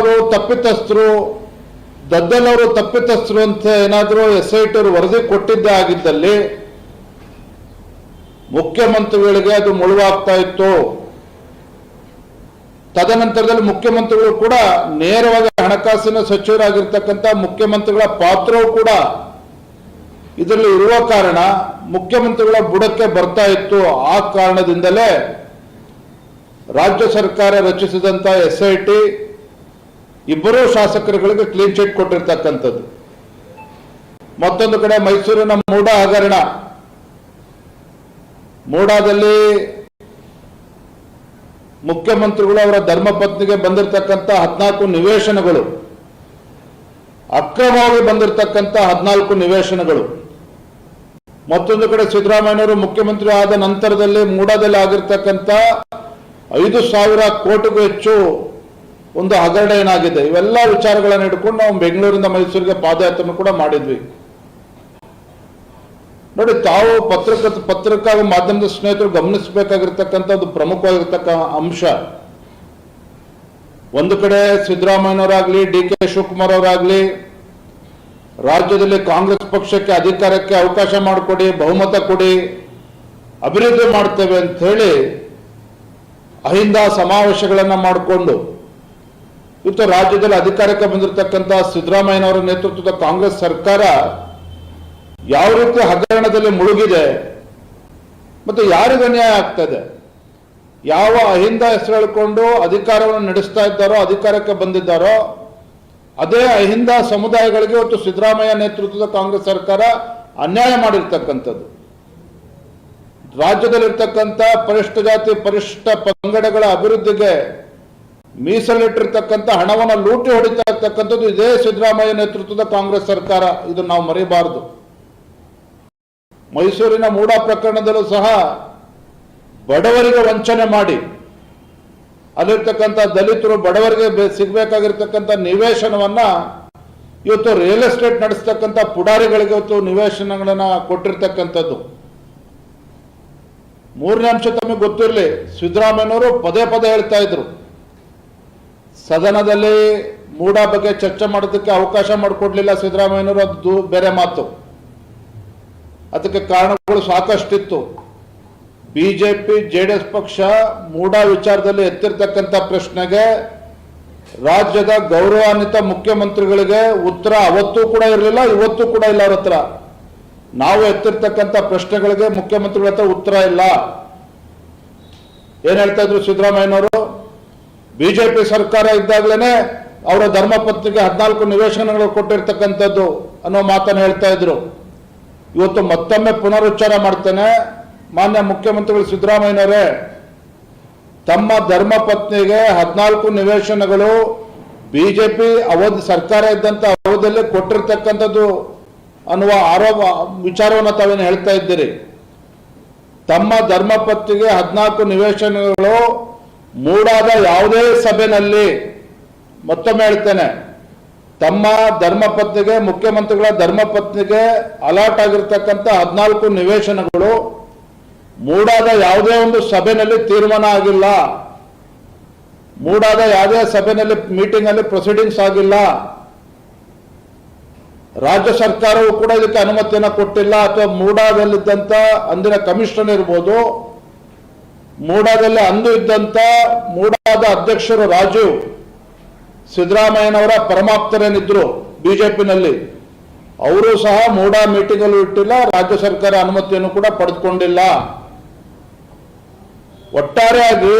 ಅವರು ತಪ್ಪಿತಸ್ಥರು ದದ್ದಲ್ ತಪ್ಪಿತಸ್ಥರು ಅಂತ ಏನಾದರೂ ಎಸ್ ಐ ಟಿ ವರದಿ ಕೊಟ್ಟಿದ್ದೇ ಆಗಿದ್ದಲ್ಲಿ ಮುಖ್ಯಮಂತ್ರಿಗಳಿಗೆ ಅದು ಮುಳುವಾಗ್ತಾ ಇತ್ತು. ತದನಂತರದಲ್ಲಿ ಮುಖ್ಯಮಂತ್ರಿಗಳು ಕೂಡ ನೇರವಾಗಿ ಹಣಕಾಸಿನ ಸಚಿವರಾಗಿರ್ತಕ್ಕಂಥ ಮುಖ್ಯಮಂತ್ರಿಗಳ ಪಾತ್ರವೂ ಕೂಡ ಇದರಲ್ಲಿ ಇರುವ ಕಾರಣ ಮುಖ್ಯಮಂತ್ರಿಗಳ ಬುಡಕ್ಕೆ ಬರ್ತಾ ಇತ್ತು. ಆ ಕಾರಣದಿಂದಲೇ ರಾಜ್ಯ ಸರ್ಕಾರ ರಚಿಸಿದಂತಹ ಎಸ್ ಐ ಟಿ ಇಬ್ಬರೂ ಶಾಸಕರುಗಳಿಗೆ ಕ್ಲೀನ್ ಚಿಟ್ ಕೊಟ್ಟಿರ್ತಕ್ಕಂಥದ್ದು. ಮತ್ತೊಂದು ಕಡೆ ಮೈಸೂರಿನ ಮೂಡ ಹಗರಣ. ಮೂಡಾದಲ್ಲಿ ಮುಖ್ಯಮಂತ್ರಿಗಳು ಅವರ ಧರ್ಮಪತ್ನಿಗೆ ಬಂದಿರತಕ್ಕಂಥ ಹದಿನಾಲ್ಕು ನಿವೇಶನಗಳು. ಅಕ್ರಮವಾಗಿ ಬಂದಿರತಕ್ಕಂಥ ಹದಿನಾಲ್ಕು ನಿವೇಶನಗಳು. ಮತ್ತೊಂದು ಕಡೆ ಸಿದ್ದರಾಮಯ್ಯವರು ಮುಖ್ಯಮಂತ್ರಿ ಆದ ನಂತರದಲ್ಲಿ ಮೂಡಾದಲ್ಲಿ ಆಗಿರ್ತಕ್ಕಂಥ ಐದು ಸಾವಿರ ಕೋಟಿಗೂ ಹೆಚ್ಚು ಒಂದು ಹಗರಣ ಏನಾಗಿದೆ? ಇವೆಲ್ಲ ವಿಚಾರಗಳನ್ನು ಹಿಡ್ಕೊಂಡು ನಾವು ಬೆಂಗಳೂರಿಂದ ಮೈಸೂರಿಗೆ ಪಾದಯಾತ್ರೆ ಕೂಡ ಮಾಡಿದ್ವಿ. ನೋಡಿ, ತಾವು ಪತ್ರಕ, ಪತ್ರಿಕಾ ಮಾಧ್ಯಮದ ಸ್ನೇಹಿತರು ಗಮನಿಸಬೇಕಾಗಿರ್ತಕ್ಕಂಥ ಒಂದು ಪ್ರಮುಖವಾಗಿರ್ತಕ್ಕ ಅಂಶ. ಒಂದು ಕಡೆ ಸಿದ್ದರಾಮಯ್ಯನವರಾಗ್ಲಿ, ಡಿ ಕೆ ಶಿವಕುಮಾರ್ ಅವರಾಗ್ಲಿ ರಾಜ್ಯದಲ್ಲಿ ಕಾಂಗ್ರೆಸ್ ಪಕ್ಷಕ್ಕೆ ಅಧಿಕಾರಕ್ಕೆ ಅವಕಾಶ ಮಾಡಿಕೊಡಿ, ಬಹುಮತ ಕೊಡಿ, ಅಭಿವೃದ್ಧಿ ಮಾಡ್ತೇವೆ ಅಂತ ಹೇಳಿ ಅಹಿಂದ ಸಮಾವೇಶಗಳನ್ನು ಮಾಡಿಕೊಂಡು ಇವತ್ತು ರಾಜ್ಯದಲ್ಲಿ ಅಧಿಕಾರಕ್ಕೆ ಬಂದಿರತಕ್ಕಂಥ ಸಿದ್ದರಾಮಯ್ಯನವರ ನೇತೃತ್ವದ ಕಾಂಗ್ರೆಸ್ ಸರ್ಕಾರ ಯಾವ ರೀತಿ ಹಗರಣದಲ್ಲಿ ಮುಳುಗಿದೆ ಮತ್ತು ಯಾರಿಗೆ ಅನ್ಯಾಯ ಆಗ್ತದೆ ಯಾವ ಅಹಿಂದ ಹೆಸರು ಅಧಿಕಾರವನ್ನು ನಡೆಸ್ತಾ ಇದ್ದಾರೋ, ಅಧಿಕಾರಕ್ಕೆ ಬಂದಿದ್ದಾರೋ, ಅದೇ ಅಹಿಂದ ಸಮುದಾಯಗಳಿಗೆ ಇವತ್ತು ಸಿದ್ದರಾಮಯ್ಯ ನೇತೃತ್ವದ ಕಾಂಗ್ರೆಸ್ ಸರ್ಕಾರ ಅನ್ಯಾಯ ಮಾಡಿರ್ತಕ್ಕಂಥದ್ದು. ರಾಜ್ಯದಲ್ಲಿರ್ತಕ್ಕಂಥ ಪರಿಷ್ಠ ಜಾತಿ, ಪರಿಷ್ಠ ಪಂಗಡಗಳ ಅಭಿವೃದ್ಧಿಗೆ ಮೀಸಲಿಟ್ಟಿರ್ತಕ್ಕಂಥ ಹಣವನ್ನು ಲೂಟಿ ಹೊಡಿತಾ ಇರ್ತಕ್ಕಂಥದ್ದು ಇದೇ ಸಿದ್ದರಾಮಯ್ಯ ನೇತೃತ್ವದ ಕಾಂಗ್ರೆಸ್ ಸರ್ಕಾರ. ಇದು ನಾವು ಮರೆಯಬಾರದು ಮೈಸೂರಿನ ಮೂಡ ಪ್ರಕರಣದಲ್ಲೂ ಸಹ ಬಡವರಿಗೆ ವಂಚನೆ ಮಾಡಿ, ಅಲ್ಲಿರ್ತಕ್ಕಂಥ ದಲಿತರು ಬಡವರಿಗೆ ಸಿಗಬೇಕಾಗಿರ್ತಕ್ಕಂಥ ಸಿಗ್ಬೇಕಾಗಿರ್ತಕ್ಕಂಥ ನಿವೇಶನವನ್ನ ಇವತ್ತು ರಿಯಲ್ ಎಸ್ಟೇಟ್ ನಡೆಸ್ತಕ್ಕಂಥ ಪುಡಾರಿಗಳಿಗೆ ಇವತ್ತು ನಿವೇಶನಗಳನ್ನ ಕೊಟ್ಟಿರ್ತಕ್ಕಂಥದ್ದು. ಮೂರನೇ ಅಂಶ ತಮಗೆ ಗೊತ್ತಿರಲಿ, ಸಿದ್ದರಾಮಯ್ಯನವರು ಪದೇ ಪದೇ ಹೇಳ್ತಾ ಇದ್ರು. ಸದನದಲ್ಲಿ ಮೂಡ ಬಗ್ಗೆ ಚರ್ಚೆ ಮಾಡೋದಕ್ಕೆ ಅವಕಾಶ ಮಾಡಿಕೊಡ್ಲಿಲ್ಲ ಸಿದ್ದರಾಮಯ್ಯನವರು, ಅದು ಬೇರೆ ಮಾತು. ಅದಕ್ಕೆ ಕಾರಣಗಳು ಸಾಕಷ್ಟಿತ್ತು. B J P J D S ಪಕ್ಷ ಮೂಡ ವಿಚಾರದಲ್ಲಿ ಎತ್ತಿರ್ತಕ್ಕಂಥ ಪ್ರಶ್ನೆಗೆ ರಾಜ್ಯದ ಗೌರವಾನ್ವಿತ ಮುಖ್ಯಮಂತ್ರಿಗಳಿಗೆ ಉತ್ತರ ಅವತ್ತೂ ಕೂಡ ಇರಲಿಲ್ಲ, ಇವತ್ತು ಕೂಡ ಇಲ್ಲ ಅವ್ರ ಹತ್ರ. ನಾವು ಎತ್ತಿರ್ತಕ್ಕಂಥ ಪ್ರಶ್ನೆಗಳಿಗೆ ಮುಖ್ಯಮಂತ್ರಿಗಳ ಹತ್ರ ಉತ್ತರ ಇಲ್ಲ. ಏನ್ ಹೇಳ್ತಾ ಇದ್ರು ಸಿದ್ದರಾಮಯ್ಯನವರು? ಬಿಜೆಪಿ ಸರ್ಕಾರ ಇದ್ದಾಗಲೇ ಅವರ ಧರ್ಮಪತ್ನಿಗೆ ಹದಿನಾಲ್ಕು ನಿವೇಶನಗಳು ಕೊಟ್ಟಿರ್ತಕ್ಕಂಥದ್ದು ಅನ್ನೋ ಮಾತನ್ನು ಹೇಳ್ತಾ ಇದ್ರು. ಇವತ್ತು ಮತ್ತೊಮ್ಮೆ ಪುನರುಚ್ಚಾರ ಮಾಡ್ತೇನೆ. ಮಾನ್ಯ ಮುಖ್ಯಮಂತ್ರಿಗಳು ಸಿದ್ದರಾಮಯ್ಯನವರೇ, ತಮ್ಮ ಧರ್ಮಪತ್ನಿಗೆ ಹದಿನಾಲ್ಕು ನಿವೇಶನಗಳು ಬಿಜೆಪಿ ಅವಧಿ, ಸರ್ಕಾರ ಇದ್ದಂತ ಅವಧಿಯಲ್ಲಿ ಕೊಟ್ಟಿರ್ತಕ್ಕಂಥದ್ದು ಅನ್ನುವ ಆರೋಪ, ವಿಚಾರವನ್ನು ತಾವೇನು ಹೇಳ್ತಾ ಇದ್ದೀರಿ? ತಮ್ಮ ಧರ್ಮಪತ್ನಿಗೆ ಹದಿನಾಲ್ಕು ನಿವೇಶನಗಳು ಮೂಡಾದ ಯಾವುದೇ ಸಭೆಯಲ್ಲಿ ಮತ್ತೊಮ್ಮೆ ಹೇಳ್ತೇನೆ, ತಮ್ಮ ಧರ್ಮಪತ್ನಿಗೆ, ಮುಖ್ಯಮಂತ್ರಿಗಳ ಧರ್ಮಪತ್ನಿಗೆ ಅಲರ್ಟ್ ಆಗಿರ್ತಕ್ಕಂಥ ಹದಿನಾಲ್ಕು ನಿವೇಶನಗಳು ಮೂಡಾದ ಯಾವುದೇ ಒಂದು ಸಭೆಯಲ್ಲಿ ತೀರ್ಮಾನ ಆಗಿಲ್ಲ, ಮೂಡಾದ ಯಾವುದೇ ಸಭೆಯಲ್ಲಿ ಮೀಟಿಂಗ್ ಅಲ್ಲಿ ಪ್ರೊಸೀಡಿಂಗ್ಸ್ ಆಗಿಲ್ಲ, ರಾಜ್ಯ ಸರ್ಕಾರವು ಕೂಡ ಇದಕ್ಕೆ ಅನುಮತಿಯನ್ನು ಕೊಟ್ಟಿಲ್ಲ ಅಥವಾ ಮೂಡಾದಲ್ಲಿದ್ದಂಥ ಅಂದಿನ ಕಮಿಷನರ್ ಇರ್ಬೋದು ಮೂಡಾದಲ್ಲಿ ಅಂದು ಇದ್ದಂತ ಮೂಡಾದ ಅಧ್ಯಕ್ಷರು ರಾಜೀವ್ ಸಿದ್ದರಾಮಯ್ಯನವರ ಪರಮಾಪ್ತರೇನಿದ್ರು ಬಿಜೆಪಿನಲ್ಲಿ. ಅವರು ಸಹ ಮೂಡಾ ಮೀಟಿಂಗ್ ಅಲ್ಲಿ ಇಟ್ಟಿಲ್ಲ, ರಾಜ್ಯ ಸರ್ಕಾರ ಅನುಮತಿಯನ್ನು ಕೂಡ ಪಡೆದುಕೊಂಡಿಲ್ಲ. ಒಟ್ಟಾರೆಯಾಗಿ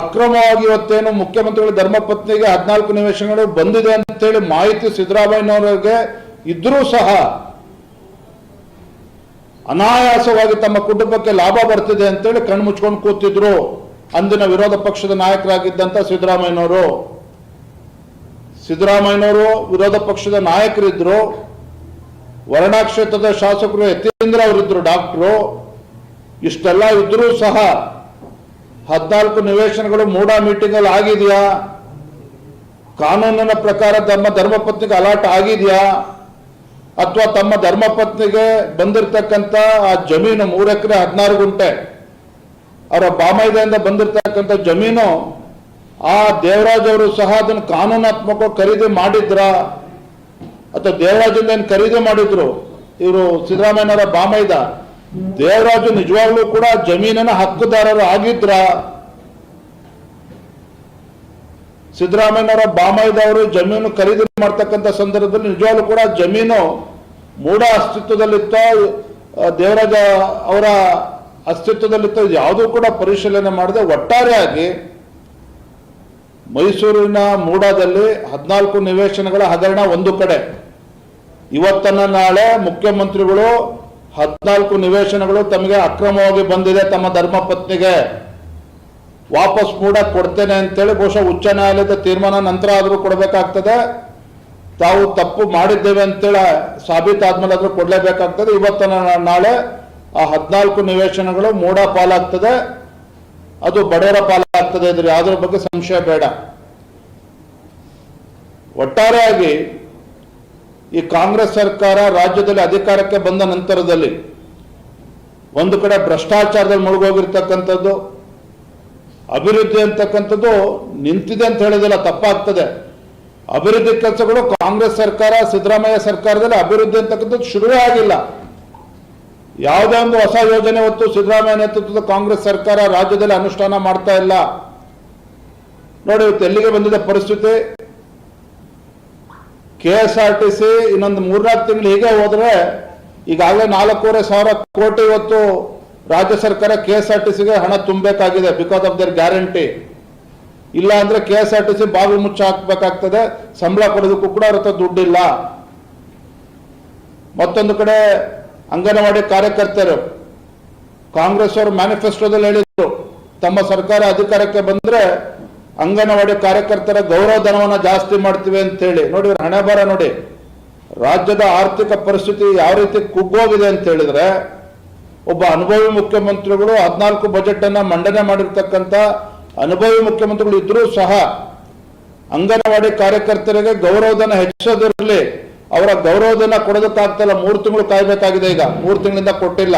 ಅಕ್ರಮವಾಗಿ ಇವತ್ತೇನು ಮುಖ್ಯಮಂತ್ರಿಗಳ ಧರ್ಮಪತ್ನಿಗೆ ಹದಿನಾಲ್ಕು ನಿವೇಶನಗಳು ಬಂದಿದೆ ಅಂತೇಳಿ ಮಾಹಿತಿ ಸಿದ್ದರಾಮಯ್ಯನವರಿಗೆ ಇದ್ರೂ ಸಹ ಅನಾಯಾಸವಾಗಿ ತಮ್ಮ ಕುಟುಂಬಕ್ಕೆ ಲಾಭ ಬರ್ತಿದೆ ಅಂತೇಳಿ ಕಣ್ಣು ಮುಚ್ಕೊಂಡು ಕೂತಿದ್ರು. ಅಂದಿನ ವಿರೋಧ ಪಕ್ಷದ ನಾಯಕರಾಗಿದ್ದಂತ ಸಿದ್ದರಾಮಯ್ಯನವರು. ಸಿದ್ದರಾಮಯ್ಯನವರು ವಿರೋಧ ಪಕ್ಷದ ನಾಯಕರಿದ್ರು. ವರ್ಣಾ ಕ್ಷೇತ್ರದ ಶಾಸಕರು ಯತೀಂದ್ರ ಅವರಿದ್ರು ಡಾಕ್ಟ್ರು. ಇಷ್ಟೆಲ್ಲ ಇದ್ರೂ ಸಹ ಹದಿನಾಲ್ಕು ನಿವೇಶನಗಳು ಮೂಡ ಮೀಟಿಂಗ್ ಅಲ್ಲಿ ಆಗಿದೆಯಾ? ಕಾನೂನಿನ ಪ್ರಕಾರ ತಮ್ಮ ಧರ್ಮಪತ್ನಿಗೆ ಅಲಾಟ್ ಆಗಿದೆಯಾ? ಅಥವಾ ತಮ್ಮ ಧರ್ಮಪತ್ನಿಗೆ ಬಂದಿರತಕ್ಕಂತ ಆ ಜಮೀನು ಮೂರು ಎಕರೆ ಹದಿನಾರು ಗುಂಟೆ, ಅವರ ಬಾಮೈದೆಯಿಂದ ಬಂದಿರತಕ್ಕಂಥ ಜಮೀನು, ಆ ದೇವರಾಜ್ ಅವರು ಸಹ ಅದನ್ನು ಕಾನೂನಾತ್ಮಕ ಖರೀದಿ ಮಾಡಿದ್ರ? ಅಥವಾ ದೇವರಾಜಿಂದ ಏನು ಖರೀದಿ ಮಾಡಿದ್ರು? ಇವರು ಸಿದ್ದರಾಮಯ್ಯನವರ ಬಾಮೈದ. ದೇವರಾಜು ನಿಜವಾಗ್ಲೂ ಕೂಡ ಜಮೀನಿನ ಹಕ್ಕುದಾರರು ಆಗಿದ್ರ? ಸಿದ್ದರಾಮಯ್ಯನವರ ಬಾಮಯ್ಯದವರು ಜಮೀನು ಖರೀದಿ ಮಾಡ್ತಕ್ಕಂಥ ಸಂದರ್ಭದಲ್ಲಿ ನಿಜವಾಗ್ಲೂ ಕೂಡ ಜಮೀನು ಮೂಢ ಅಸ್ತಿತ್ವದಲ್ಲಿತ್ತ ದೇವರಾಜ ಅವರ ಅಸ್ತಿತ್ವದಲ್ಲಿತ್ತ ಯಾವುದೂ ಕೂಡ ಪರಿಶೀಲನೆ ಮಾಡದೆ ಒಟ್ಟಾರೆಯಾಗಿ ಮೈಸೂರಿನ ಮೂಡಾದಲ್ಲಿ ಹದಿನಾಲ್ಕು ನಿವೇಶನಗಳ ಹಗರಣ ಒಂದು ಕಡೆ. ಇವತ್ತನ್ನ ನಾಳೆ ಮುಖ್ಯಮಂತ್ರಿಗಳು ಹದಿನಾಲ್ಕು ನಿವೇಶನಗಳು ತಮಗೆ ಅಕ್ರಮವಾಗಿ ಬಂದಿದೆ ತಮ್ಮ ಧರ್ಮಪತ್ನಿಗೆ. ವಾಪಸ್ ಕೂಡ ಕೊಡ್ತೇನೆ ಅಂತೇಳಿ ಬಹುಶಃ ಉಚ್ಚ ನ್ಯಾಯಾಲಯದ ತೀರ್ಮಾನ ನಂತರ ಆದರೂ ಕೊಡಬೇಕಾಗ್ತದೆ. ತಾವು ತಪ್ಪು ಮಾಡಿದ್ದೇವೆ ಅಂತೇಳಿ ಸಾಬೀತಾದ್ಮೇಲೆ ಆದರೂ ಕೊಡಲೇಬೇಕಾಗ್ತದೆ. ಇವತ್ತಿನ ನಾಳೆ ಆ ಹದಿನಾಲ್ಕು ನಿವೇಶನಗಳು ಮೂಡ ಪಾಲಾಗ್ತದೆ. ಅದು ಬಡವರ ಪಾಲಾಗ್ತದೆ ಇದ್ರೆ ಯಾವುದ್ರ ಬಗ್ಗೆ ಸಂಶಯ ಬೇಡ. ಒಟ್ಟಾರೆಯಾಗಿ ಈ ಕಾಂಗ್ರೆಸ್ ಸರ್ಕಾರ ರಾಜ್ಯದಲ್ಲಿ ಅಧಿಕಾರಕ್ಕೆ ಬಂದ ನಂತರದಲ್ಲಿ ಒಂದು ಕಡೆ ಭ್ರಷ್ಟಾಚಾರದಲ್ಲಿ ಮುಳುಗೋಗಿರ್ತಕ್ಕಂಥದ್ದು ಅಭಿವೃದ್ಧಿ ಅಂತಕ್ಕಂಥದ್ದು ನಿಂತಿದೆ ಅಂತ ಹೇಳೋದಿಲ್ಲ ತಪ್ಪಾಗ್ತದೆ. ಅಭಿವೃದ್ಧಿ ಕೆಲಸಗಳು ಕಾಂಗ್ರೆಸ್ ಸರ್ಕಾರ, ಸಿದ್ದರಾಮಯ್ಯ ಸರ್ಕಾರದಲ್ಲಿ ಅಭಿವೃದ್ಧಿ ಅಂತಕ್ಕಂಥದ್ದು ಶುರುವೇ ಆಗಿಲ್ಲ. ಯಾವುದೇ ಒಂದು ಹೊಸ ಯೋಜನೆ ಹೊತ್ತು ಸಿದ್ದರಾಮಯ್ಯ ನೇತೃತ್ವದ ಕಾಂಗ್ರೆಸ್ ಸರ್ಕಾರ ರಾಜ್ಯದಲ್ಲಿ ಅನುಷ್ಠಾನ ಮಾಡ್ತಾ ಇಲ್ಲ. ನೋಡಿ, ಇವತ್ತು ಎಲ್ಲಿಗೆ ಬಂದಿದೆ ಪರಿಸ್ಥಿತಿ? ಕೆ ಎಸ್ ಆರ್ ಟಿ ಇನ್ನೊಂದು ಮೂರ್ನಾಲ್ಕು ತಿಂಗಳು ಹೀಗೆ ಹೋದ್ರೆ ಈಗಾಗಲೇ ನಾಲ್ಕೂವರೆ ಸಾವಿರ ಕೋಟಿ ಇವತ್ತು ರಾಜ್ಯ ಸರ್ಕಾರ ಕೆ ಎಸ್ ಆರ್ ಟಿ ಸಿಗೆ ಹಣ ತುಂಬಬೇಕಾಗಿದೆ ಬಿಕಾಸ್ ಆಫ್ ದರ್ ಗ್ಯಾರಂಟಿ ಇಲ್ಲ ಅಂದ್ರೆ K S R T C ಬಾವಿ ಮುಚ್ಚ ಹಾಕಬೇಕಾಗ್ತದೆ, ಸಂಬಳ ಕೊಡೋದಕ್ಕೂ ಕೂಡ ಅವ್ರ ಹತ್ರ ದುಡ್ಡಿಲ್ಲ. ಮತ್ತೊಂದು ಕಡೆ ಅಂಗನವಾಡಿ ಕಾರ್ಯಕರ್ತರು, ಕಾಂಗ್ರೆಸ್ ಅವರು ಮ್ಯಾನಿಫೆಸ್ಟೋದಲ್ಲಿ ಹೇಳಿದ್ರು, ತಮ್ಮ ಸರ್ಕಾರ ಅಧಿಕಾರಕ್ಕೆ ಬಂದ್ರೆ ಅಂಗನವಾಡಿ ಕಾರ್ಯಕರ್ತರ ಗೌರವ ಧನವನ್ನು ಜಾಸ್ತಿ ಮಾಡ್ತೀವಿ ಅಂತ ಹೇಳಿ ನೋಡಿ ಹಣೆ ಬರ ನೋಡಿ. ರಾಜ್ಯದ ಆರ್ಥಿಕ ಪರಿಸ್ಥಿತಿ ಯಾವ ರೀತಿ ಕುಗ್ಗೋಗಿದೆ ಅಂತ ಹೇಳಿದ್ರೆ ಒಬ್ಬ ಅನುಭವಿ ಮುಖ್ಯಮಂತ್ರಿಗಳು ಹದಿನಾಲ್ಕು ಬಜೆಟ್ ಅನ್ನ ಮಂಡನೆ ಮಾಡಿರ್ತಕ್ಕಂಥ ಅನುಭವಿ ಮುಖ್ಯಮಂತ್ರಿಗಳು ಇದ್ರೂ ಸಹ ಅಂಗನವಾಡಿ ಕಾರ್ಯಕರ್ತರಿಗೆ ಗೌರವಧನ ಹೆಚ್ಚಿಸೋದಿರಲಿ, ಅವರ ಗೌರವಧನ ಕೊಡೋದಕ್ಕಾಗ್ತಲ್ಲ. ಮೂರು ತಿಂಗಳು ಕಾಯ್ಬೇಕಾಗಿದೆ ಈಗ. ಮೂರು ತಿಂಗಳಿಂದ ಕೊಟ್ಟಿಲ್ಲ.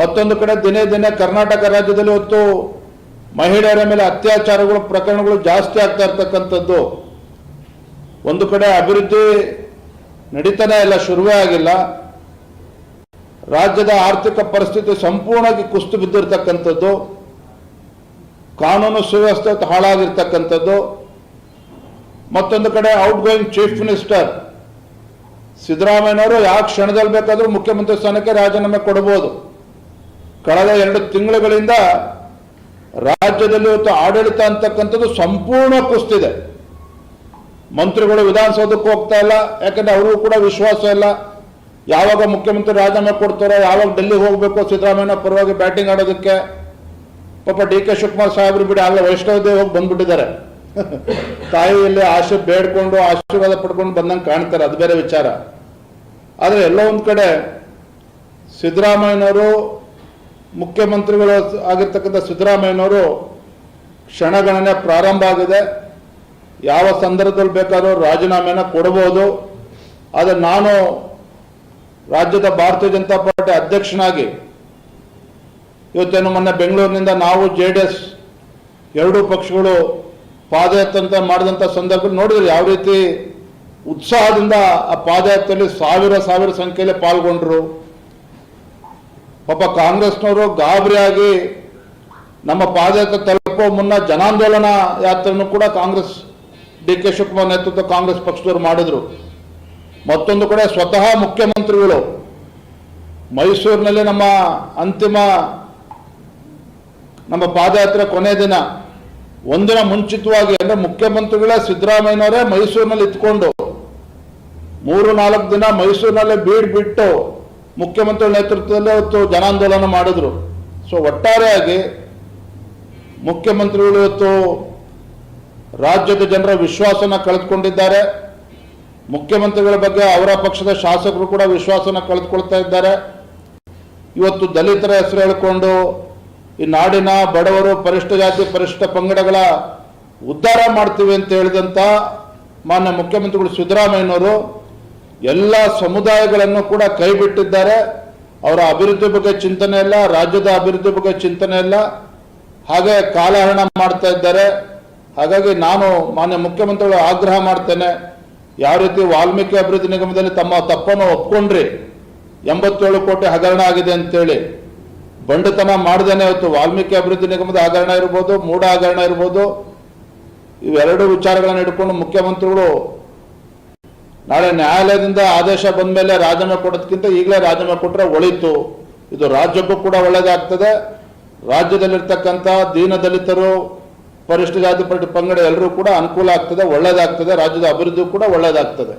ಮತ್ತೊಂದು ಕಡೆ ದಿನೇ ದಿನೇ ಕರ್ನಾಟಕ ರಾಜ್ಯದಲ್ಲಿ ಹೊತ್ತು ಮಹಿಳೆಯರ ಮೇಲೆ ಅತ್ಯಾಚಾರಗಳು, ಪ್ರಕರಣಗಳು ಜಾಸ್ತಿ ಆಗ್ತಾ ಇರ್ತಕ್ಕಂಥದ್ದು. ಒಂದು ಕಡೆ ಅಭಿವೃದ್ಧಿ ನಡೀತಾನೆ ಇಲ್ಲ, ಶುರುವೇ ಆಗಿಲ್ಲ. ರಾಜ್ಯದ ಆರ್ಥಿಕ ಪರಿಸ್ಥಿತಿ ಸಂಪೂರ್ಣವಾಗಿ ಕುಸ್ತು ಬಿದ್ದಿರ್ತಕ್ಕಂಥದ್ದು, ಕಾನೂನು ಸುವ್ಯವಸ್ಥೆ ಹಾಳಾಗಿರ್ತಕ್ಕಂಥದ್ದು, ಮತ್ತೊಂದು ಕಡೆ ಔಟ್ ಗೋಯಿಂಗ್ ಚೀಫ್ ಮಿನಿಸ್ಟರ್ ಸಿದ್ದರಾಮಯ್ಯನವರು ಯಾವ ಕ್ಷಣದಲ್ಲಿ ಬೇಕಾದರೂ ಮುಖ್ಯಮಂತ್ರಿ ಸ್ಥಾನಕ್ಕೆ ರಾಜೀನಾಮೆ ಕೊಡಬಹುದು. ಕಳೆದ ಎರಡು ತಿಂಗಳುಗಳಿಂದ ರಾಜ್ಯದಲ್ಲಿ ಇವತ್ತು ಆಡಳಿತ ಅಂತಕ್ಕಂಥದ್ದು ಸಂಪೂರ್ಣ ಕುಸ್ತಿದೆ. ಮಂತ್ರಿಗಳು ವಿಧಾನಸೌಧಕ್ಕೆ ಹೋಗ್ತಾ ಇಲ್ಲ, ಯಾಕಂದ್ರೆ ಅವ್ರಿಗೂ ಕೂಡ ವಿಶ್ವಾಸ ಇಲ್ಲ. ಯಾವಾಗ ಮುಖ್ಯಮಂತ್ರಿ ರಾಜೀನಾಮೆ ಕೊಡ್ತಾರೋ, ಯಾವಾಗ ಡೆಲ್ಲಿ ಹೋಗಬೇಕು ಸಿದ್ದರಾಮಯ್ಯ ಪರವಾಗಿ ಬ್ಯಾಟಿಂಗ್ ಆಡೋದಕ್ಕೆ. ಪಾಪ ಡಿ ಕೆ ಶಿವಕುಮಾರ್ ಸಾಹೇಬ್ರು ಬಿಡಿ, ಆಗಲೇ ವೈಷ್ಣವ ದೇವ್ ಹೋಗಿ ಬಂದ್ಬಿಟ್ಟಿದ್ದಾರೆ. ತಾಯಿಯಲ್ಲಿ ಆಶೆ ಬೇಡ್ಕೊಂಡು, ಆಶೀರ್ವಾದ ಪಡ್ಕೊಂಡು ಬಂದಂಗೆ ಕಾಣ್ತಾರೆ, ಅದು ಬೇರೆ ವಿಚಾರ. ಆದರೆ ಎಲ್ಲೋ ಒಂದು ಕಡೆ ಸಿದ್ದರಾಮಯ್ಯನವರು, ಮುಖ್ಯಮಂತ್ರಿಗಳು ಆಗಿರ್ತಕ್ಕಂಥ ಸಿದ್ದರಾಮಯ್ಯನವರು ಕ್ಷಣಗಣನೆ ಪ್ರಾರಂಭ ಆಗಿದೆ. ಯಾವ ಸಂದರ್ಭದಲ್ಲಿ ಬೇಕಾದರೂ ರಾಜೀನಾಮೆನ ಕೊಡಬಹುದು ಆದರೆ ನಾನು ರಾಜ್ಯದ ಭಾರತೀಯ ಜನತಾ ಪಾರ್ಟಿ ಅಧ್ಯಕ್ಷನಾಗಿ ಇವತ್ತೇನು ಮೊನ್ನೆ ಬೆಂಗಳೂರಿನಿಂದ ನಾವು ಜೆ ಡಿ ಎಸ್ ಎರಡೂ ಪಕ್ಷಗಳು ಪಾದಯಾತ್ರೆ ಮಾಡಿದಂಥ ಸಂದರ್ಭದಲ್ಲಿ ನೋಡಿದ್ರೆ ಯಾವ ರೀತಿ ಉತ್ಸಾಹದಿಂದ ಆ ಪಾದಯಾತ್ರೆಯಲ್ಲಿ ಸಾವಿರ ಸಾವಿರ ಸಂಖ್ಯೆಯಲ್ಲಿ ಪಾಲ್ಗೊಂಡ್ರು. ಪಾಪ ಕಾಂಗ್ರೆಸ್ನವರು ಗಾಬರಿಯಾಗಿ ನಮ್ಮ ಪಾದಯಾತ್ರೆ ತಲುಪೋ ಮುನ್ನ ಜನಾಂದೋಲನ ಯಾತ್ರೆಯನ್ನು ಕೂಡ ಕಾಂಗ್ರೆಸ್ ಡಿ ಕೆ ಶಿವಕುಮಾರ್ ನೇತೃತ್ವ ಕಾಂಗ್ರೆಸ್ ಪಕ್ಷದವರು ಮಾಡಿದ್ರು. ಮತ್ತೊಂದು ಕಡೆ ಸ್ವತಃ ಮುಖ್ಯಮಂತ್ರಿಗಳು. ಮೈಸೂರಿನಲ್ಲಿ ನಮ್ಮ ಅಂತಿಮ ನಮ್ಮ ಪಾದಯಾತ್ರೆ ಕೊನೆ ದಿನ. ಒಂದಿನ ಮುಂಚಿತವಾಗಿ ಅಂದ್ರೆ ಮುಖ್ಯಮಂತ್ರಿಗಳೇ ಸಿದ್ದರಾಮಯ್ಯನವರೇ ಮೈಸೂರಿನಲ್ಲಿ ಇತ್ಕೊಂಡು. ಮೂರು ನಾಲ್ಕು ದಿನ ಮೈಸೂರಿನಲ್ಲೇ ಬೀಡ್ ಬಿಟ್ಟು ಮುಖ್ಯಮಂತ್ರಿಗಳ ನೇತೃತ್ವದಲ್ಲಿ ಇವತ್ತು ಜನಾಂದೋಲನ ಮಾಡಿದ್ರು. ಸೊ ಒಟ್ಟಾರೆಯಾಗಿ ಮುಖ್ಯಮಂತ್ರಿಗಳು ಇವತ್ತು ರಾಜ್ಯದ ಜನರ ವಿಶ್ವಾಸನ ಕಳೆದುಕೊಂಡಿದ್ದಾರೆ. ಮುಖ್ಯಮಂತ್ರಿಗಳ ಬಗ್ಗೆ ಅವರ ಪಕ್ಷದ ಶಾಸಕರು ಕೂಡ ವಿಶ್ವಾಸನ ಕಳೆದುಕೊಳ್ತಾ ಇದ್ದಾರೆ. ಇವತ್ತು ದಲಿತರ ಹೆಸರು ಹೇಳಿಕೊಂಡು ಈ ನಾಡಿನ ಬಡವರು ಪರಿಷ್ಠ ಜಾತಿ, ಪರಿಷ್ಠ ಪಂಗಡಗಳ ಉದ್ಧಾರ ಮಾಡ್ತೀವಿ ಅಂತ ಹೇಳಿದಂಥ ಮಾನ್ಯ ಮುಖ್ಯಮಂತ್ರಿಗಳು ಸಿದ್ದರಾಮಯ್ಯನವರು ಎಲ್ಲ ಸಮುದಾಯಗಳನ್ನು ಕೂಡ ಕೈ ಬಿಟ್ಟಿದ್ದಾರೆ. ಅವರ ಅಭಿವೃದ್ಧಿ ಬಗ್ಗೆ ಚಿಂತನೆ ಇಲ್ಲ, ರಾಜ್ಯದ ಅಭಿವೃದ್ಧಿ ಬಗ್ಗೆ ಚಿಂತನೆ ಇಲ್ಲ. ಹಾಗೆ ಕಾಲಹರಣ ಮಾಡ್ತಾ ಇದ್ದಾರೆ. ಹಾಗಾಗಿ ನಾನು ಮಾನ್ಯ ಮುಖ್ಯಮಂತ್ರಿಗಳು ಆಗ್ರಹ ಮಾಡ್ತೇನೆ. ಯಾವ ರೀತಿ ವಾಲ್ಮೀಕಿ ಅಭಿವೃದ್ಧಿ ನಿಗಮದಲ್ಲಿ ತಮ್ಮ ತಪ್ಪನ್ನು ಒಪ್ಕೊಂಡ್ರಿ ಎಂಬತ್ತೇಳು ಕೋಟಿ ಹಗರಣ ಆಗಿದೆ ಅಂತೇಳಿ ಬಂಡತನ ಮಾಡ್ದೇನೆ ಇವತ್ತು ವಾಲ್ಮೀಕಿ ಅಭಿವೃದ್ಧಿ ನಿಗಮದ ಹಗರಣ ಇರ್ಬೋದು, ಮೂಢ ಹಗರಣ ಇರ್ಬೋದು, ಇವೆರಡು ವಿಚಾರಗಳನ್ನು ಇಟ್ಕೊಂಡು ಮುಖ್ಯಮಂತ್ರಿಗಳು ನಾಳೆ ನ್ಯಾಯಾಲಯದಿಂದ ಆದೇಶ ಬಂದ ಮೇಲೆ ರಾಜೀನಾಮೆ ಕೊಡೋದಕ್ಕಿಂತ ಈಗಲೇ ರಾಜೀನಾಮೆ ಕೊಟ್ಟರೆ ಒಳಿತು. ಇದು ರಾಜ್ಯಕ್ಕೂ ಕೂಡ ಒಳ್ಳೇದಾಗ್ತದೆ. ರಾಜ್ಯದಲ್ಲಿರ್ತಕ್ಕಂಥ ದೀನ ದಲಿತರು ಪರಿಷ್ಠ ಜಾತಿ ಪಟ್ಟ ಪಂಗಡ ಎಲ್ಲರೂ ಕೂಡ ಅನುಕೂಲ ಆಗ್ತದೆ, ಒಳ್ಳೇದಾಗ್ತದೆ, ರಾಜ್ಯದ ಅಭಿವೃದ್ಧಿ ಕೂಡ ಒಳ್ಳೇದಾಗ್ತದೆ.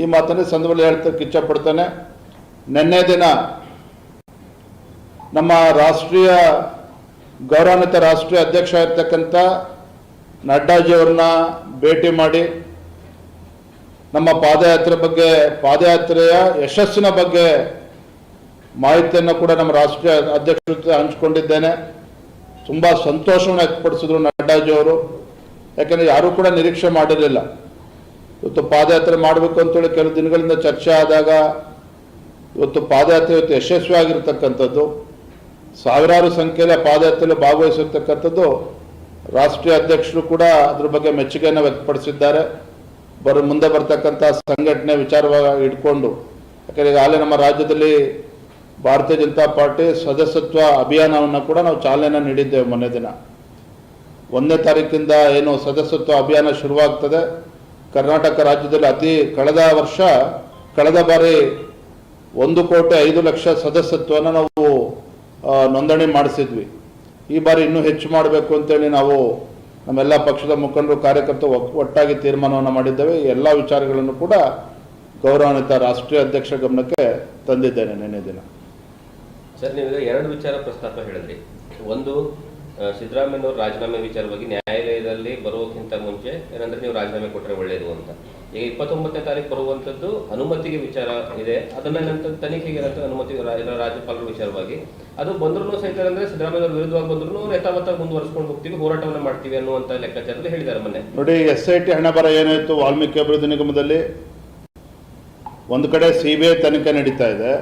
ಈ ಮಾತನ್ನು ಸಂದರ್ಭದಲ್ಲಿ ಹೇಳ್ತಕ್ಕೆ ಇಚ್ಛಪಡ್ತೇನೆ. ನಿನ್ನೆ ದಿನ ನಮ್ಮ ರಾಷ್ಟ್ರೀಯ ಗೌರವಾನ್ವಿತ ರಾಷ್ಟ್ರೀಯ ಅಧ್ಯಕ್ಷ ಇರ್ತಕ್ಕಂಥ ನಡ್ಡಾಜಿಯವ್ರನ್ನ ಭೇಟಿ ಮಾಡಿ, ನಮ್ಮ ಪಾದಯಾತ್ರೆ ಬಗ್ಗೆ, ಪಾದಯಾತ್ರೆಯ ಯಶಸ್ಸಿನ ಬಗ್ಗೆ ಮಾಹಿತಿಯನ್ನು ಕೂಡ ನಮ್ಮ ರಾಷ್ಟ್ರೀಯ ಅಧ್ಯಕ್ಷರ ಜೊತೆ ಹಂಚಿಕೊಂಡಿದ್ದೇನೆ. ತುಂಬ ಸಂತೋಷವನ್ನು ವ್ಯಕ್ತಪಡಿಸಿದ್ರು ನಡ್ಡಾಜಿಯವರು ಯಾಕಂದ್ರೆ ಯಾರೂ ಕೂಡ ನಿರೀಕ್ಷೆ ಮಾಡಿರಲಿಲ್ಲ. ಇವತ್ತು ಪಾದಯಾತ್ರೆ ಮಾಡಬೇಕು ಅಂತೇಳಿ ಕೆಲವು ದಿನಗಳಿಂದ ಚರ್ಚೆ ಆದಾಗ ಇವತ್ತು ಪಾದಯಾತ್ರೆ ಇವತ್ತು ಯಶಸ್ವಿಯಾಗಿರ್ತಕ್ಕಂಥದ್ದು. ಸಾವಿರಾರು ಸಂಖ್ಯೆಯಲ್ಲಿ ಪಾದಯಾತ್ರೆಯಲ್ಲಿ ಭಾಗವಹಿಸಿರ್ತಕ್ಕಂಥದ್ದು ರಾಷ್ಟ್ರೀಯ ಅಧ್ಯಕ್ಷರು ಕೂಡ ಅದ್ರ ಬಗ್ಗೆ ಮೆಚ್ಚುಗೆಯನ್ನು ವ್ಯಕ್ತಪಡಿಸಿದ್ದಾರೆ. ಬರ, ಮುಂದೆ ಬರ್ತಕ್ಕಂಥ ಸಂಘಟನೆ ವಿಚಾರವಾಗಿ ಇಟ್ಕೊಂಡು ಯಾಕಂದರೆ ಈಗಾಗಲೇ ನಮ್ಮ ರಾಜ್ಯದಲ್ಲಿ ಭಾರತೀಯ ಜನತಾ ಪಾರ್ಟಿ ಸದಸ್ಯತ್ವ ಅಭಿಯಾನವನ್ನು ಕೂಡ ನಾವು ಚಾಲನೆ ನೀಡಿದ್ದೇವೆ ಮೊನ್ನೆ ದಿನ. ಒಂದನೇ ತಾರೀಕಿಂದ ಏನು ಸದಸ್ಯತ್ವ ಅಭಿಯಾನ ಶುರುವಾಗ್ತದೆ. ಕರ್ನಾಟಕ ರಾಜ್ಯದಲ್ಲಿ ಅತಿ ಕಳೆದ ವರ್ಷ, ಕಳೆದ ಬಾರಿ ಒಂದು ಕೋಟಿ ಐದು ಲಕ್ಷ ಸದಸ್ಯತ್ವನ ನಾವು ನೋಂದಣಿ ಮಾಡಿಸಿದ್ವಿ. ಈ ಬಾರಿ ಇನ್ನೂ ಹೆಚ್ಚು ಮಾಡಬೇಕು ಅಂತೇಳಿ ನಾವು ನಮ್ಮೆಲ್ಲ ಪಕ್ಷದ ಮುಖಂಡರು, ಕಾರ್ಯಕರ್ತರು ಒಟ್ಟಾಗಿ ತೀರ್ಮಾನವನ್ನು ಮಾಡಿದ್ದೇವೆ. ಎಲ್ಲ ವಿಚಾರಗಳನ್ನು ಕೂಡ ಗೌರವಾನ್ವಿತ ರಾಷ್ಟ್ರೀಯ ಅಧ್ಯಕ್ಷ ಗಮನಕ್ಕೆ ತಂದಿದ್ದೇನೆ ನಿನ್ನೆ ದಿನ. ಸರ್ ನೀವು ಎರಡು ವಿಚಾರ ಪ್ರಸ್ತಾಪ ಹೇಳಿದ್ರಿ. ಒಂದು ಸಿದ್ದರಾಮಯ್ಯನವರು ರಾಜೀನಾಮೆ ವಿಚಾರವಾಗಿ ನ್ಯಾಯಾಲಯದಲ್ಲಿ ಬರೋಕ್ಕಿಂತ ಮುಂಚೆ ಏನಂದ್ರೆ ನೀವು ರಾಜೀನಾಮೆ ಕೊಟ್ಟರೆ ಒಳ್ಳೆಯದು ಅಂತ. ಈಗ ಇಪ್ಪತ್ತೊಂಬತ್ತನೇ ತಾರೀಕು ಬರುವಂತದ್ದು ಅನುಮತಿಗೆ ವಿಚಾರ ಇದೆ. ಅದನ್ನ ನಂತರ ತನಿಖೆಗೆ ಏನಂತ ಅನುಮತಿ ರಾಜ್ಯಪಾಲರ ವಿಚಾರವಾಗಿ. ಅದು ಬಂದ್ರು ಸಹಿತ ಅಂದ್ರೆ ಸಿದ್ದರಾಮಯ್ಯ ವಿರುದ್ಧವಾಗಿ ಬಂದ್ರು ಯಥಾವತ್ತಾಗಿ ಮುಂದುವರಿಸ್ಕೊಂಡು ಹೋಗ್ತೀವಿ, ಹೋರಾಟವನ್ನ ಮಾಡ್ತೀವಿ ಅನ್ನುವಂತ ಲೆಕ್ಕಾಚಾರದಲ್ಲಿ ಹೇಳಿದ್ದಾರೆ ಮೊನ್ನೆ. ನೋಡಿ ಎಸ್ ಐ ಟಿ ಹಣ ಬರ ಏನಾಯಿತು ವಾಲ್ಮೀಕಿ ಅಭಿವೃದ್ಧಿ ನಿಗಮದಲ್ಲಿ? ಒಂದು ಕಡೆ ಸಿ ಬಿ ಐ ತನಿಖೆ ನಡೀತಾ ಇದೆ,